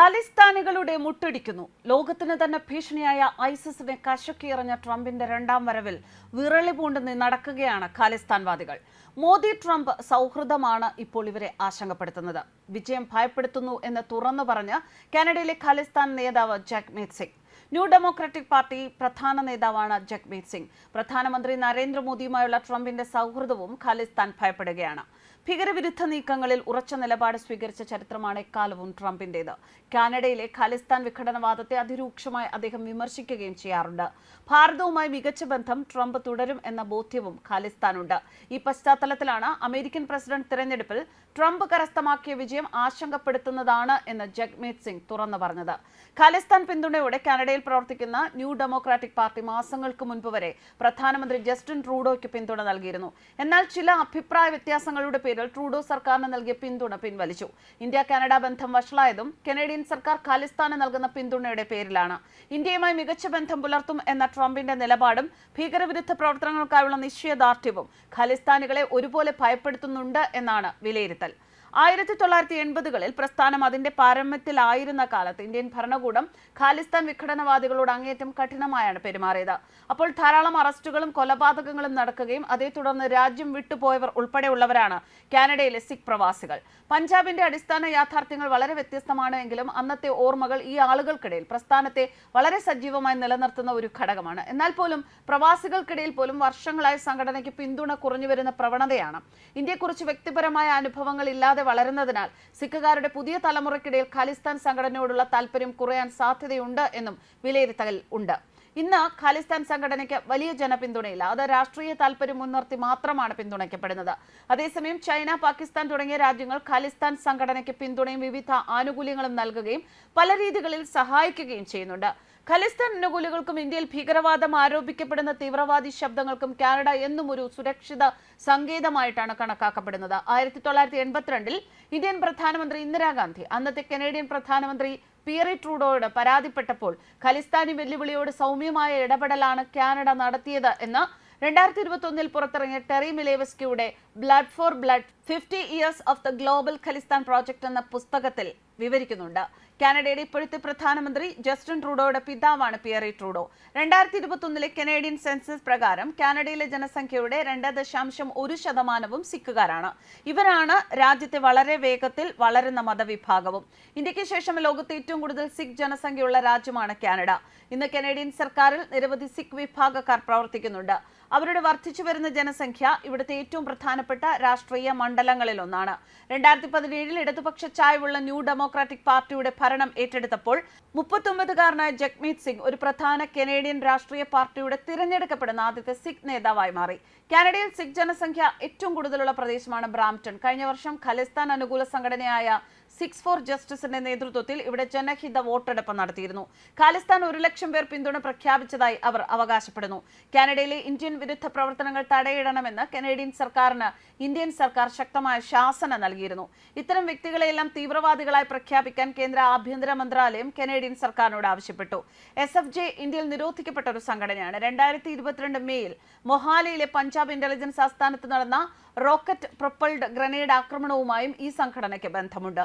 ഖാലിസ്ഥാനികളുടെ മുട്ടടിക്കുന്നു. ലോകത്തിന് തന്നെ ഭീഷണിയായ ഐസിസിനെ കശക്കിയെറിഞ്ഞ ട്രംപിന്റെ രണ്ടാം വരവിൽ വിറളി പൂണ്ടെന്ന് നടക്കുകയാണ് ഖാലിസ്ഥാൻവാദികൾ. മോദി ട്രംപ് സൗഹൃദമാണ് ഇപ്പോൾ ഇവരെ ആശങ്കപ്പെടുത്തുന്നത്. വിജയം ഭയപ്പെടുത്തുന്നു എന്ന് തുറന്നു പറഞ്ഞ് കാനഡയിലെ ഖാലിസ്ഥാൻ നേതാവ് Jagmeet Singh. New democratic party പ്രധാന നേതാവാണ് ജഗ്മീത് സിംഗ്. പ്രധാനമന്ത്രി നരേന്ദ്രമോദിയുമായുള്ള ട്രംപിന്റെ സൗഹൃദവും ഖാലിസ്ഥാൻ ഭയപ്പെടുകയാണ്. ഭീകരവിരുദ്ധ നീക്കങ്ങളിൽ ഉറച്ച നിലപാട് സ്വീകരിച്ച ചരിത്രമാണ് എക്കാലവും ട്രംപിന്റേത്. കാനഡയിലെ ഖാലിസ്ഥാൻ വിഘടനവാദത്തെ അതിരൂക്ഷമായി അദ്ദേഹം വിമർശിക്കുകയും ചെയ്യാറുണ്ട്. ഭാരതവുമായി മികച്ച ബന്ധം ട്രംപ് തുടരും എന്ന ബോധ്യവും ഖാലിസ്ഥാനുണ്ട്. ഈ പശ്ചാത്തലത്തിലാണ് അമേരിക്കൻ പ്രസിഡന്റ് തിരഞ്ഞെടുപ്പിൽ ട്രംപ് കരസ്ഥമാക്കിയ വിജയം ആശങ്കപ്പെടുത്തുന്നതാണ് എന്ന് ജഗ്മീത് സിംഗ് തുറന്നു പറഞ്ഞത്. ഖാലിസ്ഥാൻ പിന്തുണയോടെ കാനഡയിൽ പ്രവർത്തിക്കുന്ന ന്യൂ ഡെമോക്രാറ്റിക് പാർട്ടി മാസങ്ങൾക്ക് മുൻപ് വരെ പ്രധാനമന്ത്രി ജസ്റ്റിൻ ട്രൂഡോയ്ക്ക് പിന്തുണ നൽകിയിരുന്നു. എന്നാൽ ചില അഭിപ്രായ വ്യത്യാസങ്ങളുടെ പേരിൽ ട്രൂഡോ സർക്കാരിന് നൽകിയ പിന്തുണ പിൻവലിച്ചു. ഇന്ത്യ കാനഡ ബന്ധം വഷളായതും കനേഡിയൻ സർക്കാർ ഖാലിസ്ഥാന് നൽകുന്ന പിന്തുണയുടെ പേരിലാണ്. ഇന്ത്യയുമായി മികച്ച ബന്ധം പുലർത്തും എന്ന ട്രംപിന്റെ നിലപാടും ഭീകരവിരുദ്ധ പ്രവർത്തനങ്ങൾക്കായുള്ള നിശ്ചയദാർഢ്യവും ഖാലിസ്ഥാനികളെ ഒരുപോലെ ഭയപ്പെടുത്തുന്നുണ്ട് എന്നാണ് വിലയിരുത്തൽ. ആയിരത്തി തൊള്ളായിരത്തി എൺപതുകളിൽ പ്രസ്ഥാനം അതിന്റെ പാരമ്യത്തിലായിരുന്ന കാലത്ത് ഇന്ത്യൻ ഭരണകൂടം ഖാലിസ്ഥാൻ വിഘടനവാദികളോട് അങ്ങേറ്റം കഠിനമായാണ് പെരുമാറിയത്. അപ്പോൾ ധാരാളം അറസ്റ്റുകളും കൊലപാതകങ്ങളും നടക്കുകയും അതേ തുടർന്ന് രാജ്യം വിട്ടുപോയവർ ഉൾപ്പെടെയുള്ളവരാണ് കാനഡയിലെ സിഖ് പ്രവാസികൾ. പഞ്ചാബിന്റെ അടിസ്ഥാന യാഥാർത്ഥ്യങ്ങൾ വളരെ വ്യത്യസ്തമാണ് എങ്കിലും അന്നത്തെ ഓർമ്മകൾ ഈ ആളുകൾക്കിടയിൽ പ്രസ്ഥാനത്തെ വളരെ സജീവമായി നിലനിർത്തുന്ന ഒരു ഘടകമാണ്. എന്നാൽ പോലും പ്രവാസികൾക്കിടയിൽ പോലും വർഷങ്ങളായി സംഘടനയ്ക്ക് പിന്തുണ കുറഞ്ഞു വരുന്ന പ്രവണതയാണ്. ഇന്ത്യയെക്കുറിച്ച് വ്യക്തിപരമായ അനുഭവങ്ങൾ ഇല്ലാതെ വളരുന്നതിനാൽ സിഖുകാരുടെ പുതിയ തലമുറയ്ക്കിടയിൽ ഖാലിസ്ഥാൻ സംഘടനയോടുള്ള താൽപര്യം കുറയാൻ സാധ്യതയുണ്ട് എന്നും വിലയിരുത്തൽ ഉണ്ട്. ഇന്ന് ഖാലിസ്ഥാൻ സംഘടനയ്ക്ക് വലിയ ജനപിന്തുണയില്ല. അത് രാഷ്ട്രീയ താല്പര്യം മുൻനിർത്തി മാത്രമാണ് പിന്തുണയ്ക്കപ്പെടുന്നത്. അതേസമയം ചൈന പാകിസ്ഥാൻ തുടങ്ങിയ രാജ്യങ്ങൾ ഖാലിസ്ഥാൻ സംഘടനയ്ക്ക് പിന്തുണയും വിവിധ ആനുകൂല്യങ്ങളും നൽകുകയും പല രീതികളിൽ സഹായിക്കുകയും ചെയ്യുന്നുണ്ട്. ഖലിസ്ഥാൻ അനുകൂലികൾക്കും ഇന്ത്യയിൽ ഭീകരവാദം ആരോപിക്കപ്പെടുന്ന തീവ്രവാദി ശബ്ദങ്ങൾക്കും കാനഡ എന്നും ഒരു സുരക്ഷിത സങ്കേതമായിട്ടാണ് കണക്കാക്കപ്പെടുന്നത്. ആയിരത്തി തൊള്ളായിരത്തി എൺപത്തിരണ്ടിൽ ഇന്ത്യൻ പ്രധാനമന്ത്രി ഇന്ദിരാഗാന്ധി അന്നത്തെ കനേഡിയൻ പ്രധാനമന്ത്രി പിയറി ട്രൂഡോയോട് പരാതിപ്പെട്ടപ്പോൾ ഖലിസ്ഥാനി വെല്ലുവിളിയോട് സൗമ്യമായ ഇടപെടലാണ് കാനഡ നടത്തിയത് എന്ന് രണ്ടായിരത്തി ഇരുപത്തി ഒന്നിൽ പുറത്തിറങ്ങിയ Terry മിലേവസ്കിയുടെ blood for blood fifty years of the global Khalistan project എന്ന പുസ്തകത്തിൽ വിവരിക്കുന്നുണ്ട്. കാനഡയുടെ ഇപ്പോഴത്തെ പ്രധാനമന്ത്രി ജസ്റ്റിൻ ട്രൂഡോയുടെ പിതാവാണ് പിയറി ട്രൂഡോ. രണ്ടായിരത്തി ഇരുപത്തി ഒന്നിലെ കനേഡിയൻ സെൻസസ് പ്രകാരം കാനഡയിലെ ജനസംഖ്യയുടെ രണ്ട് ദശാംശം ഒരു ശതമാനവും സിഖുകാരാണ്. ഇവരാണ് രാജ്യത്തെ വളരെ വേഗത്തിൽ വളരുന്ന മതവിഭാഗവും. ഇന്ത്യയ്ക്ക് ശേഷം ലോകത്തെ ഏറ്റവും കൂടുതൽ സിഖ് ജനസംഖ്യയുള്ള രാജ്യമാണ് കാനഡ. ഇന്ന് കനേഡിയൻ സർക്കാരിൽ നിരവധി സിഖ് വിഭാഗക്കാർ പ്രവർത്തിക്കുന്നുണ്ട്. അവരുടെ വർദ്ധിച്ചു വരുന്ന ജനസംഖ്യ ഇവിടുത്തെ ഏറ്റവും പ്രധാനപ്പെട്ട രാഷ്ട്രീയ മണ്ഡലങ്ങളിൽ ഒന്നാണ് രണ്ടായിരത്തി പതിനേഴിൽ ഇടതുപക്ഷ ചായവുള്ള ന്യൂ ഡെമോക്രാറ്റിക് പാർട്ടിയുടെ ഭരണം ഏറ്റെടുത്തപ്പോൾ മുപ്പത്തൊമ്പതുകാരനായ ജഗ്മീത് സിംഗ് ഒരു പ്രധാന കനേഡിയൻ രാഷ്ട്രീയ പാർട്ടിയുടെ തിരഞ്ഞെടുക്കപ്പെടുന്ന ആദ്യത്തെ സിഖ് നേതാവായി മാറി. കാനഡയിൽ സിഖ് ജനസംഖ്യ ഏറ്റവും കൂടുതലുള്ള പ്രദേശമാണ് ബ്രാംപ്ടൺ. കഴിഞ്ഞ വർഷം ഖലിസ്ഥാൻ അനുകൂല സംഘടനയായ സിക്സ് ഫോർ ജസ്റ്റിസിന്റെ നേതൃത്വത്തിൽ ഇവിടെ ജനഹിത വോട്ടെടുപ്പ് നടത്തിയിരുന്നു. ഖാലിസ്ഥാൻ ഒരു ലക്ഷം പേർ പിന്തുണ പ്രഖ്യാപിച്ചതായി അവർ അവകാശപ്പെടുന്നു. കാനഡയിലെ ഇന്ത്യൻ വിരുദ്ധ പ്രവർത്തനങ്ങൾ തടയിടണമെന്ന് കനേഡിയൻ സർക്കാരിന് ഇന്ത്യൻ സർക്കാർ ശക്തമായ ശാസന നൽകിയിരുന്നു. ഇത്തരം വ്യക്തികളെല്ലാം തീവ്രവാദികളായി പ്രഖ്യാപിക്കാൻ കേന്ദ്ര ആഭ്യന്തര മന്ത്രാലയം കനേഡിയൻ സർക്കാരിനോട് ആവശ്യപ്പെട്ടു. എസ് എഫ് ജെ ഇന്ത്യയിൽ നിരോധിക്കപ്പെട്ട ഒരു സംഘടനയാണ്. രണ്ടായിരത്തി ഇരുപത്തിരണ്ട് മെയ്യിൽ മൊഹാലിയിലെ പഞ്ചാബ് ഇന്റലിജൻസ് ആസ്ഥാനത്ത് നടന്ന റോക്കറ്റ് പ്രൊപ്പൾഡ് ഗ്രനേഡ് ആക്രമണവുമായും ഈ സംഘടനയ്ക്ക് ബന്ധമുണ്ട്.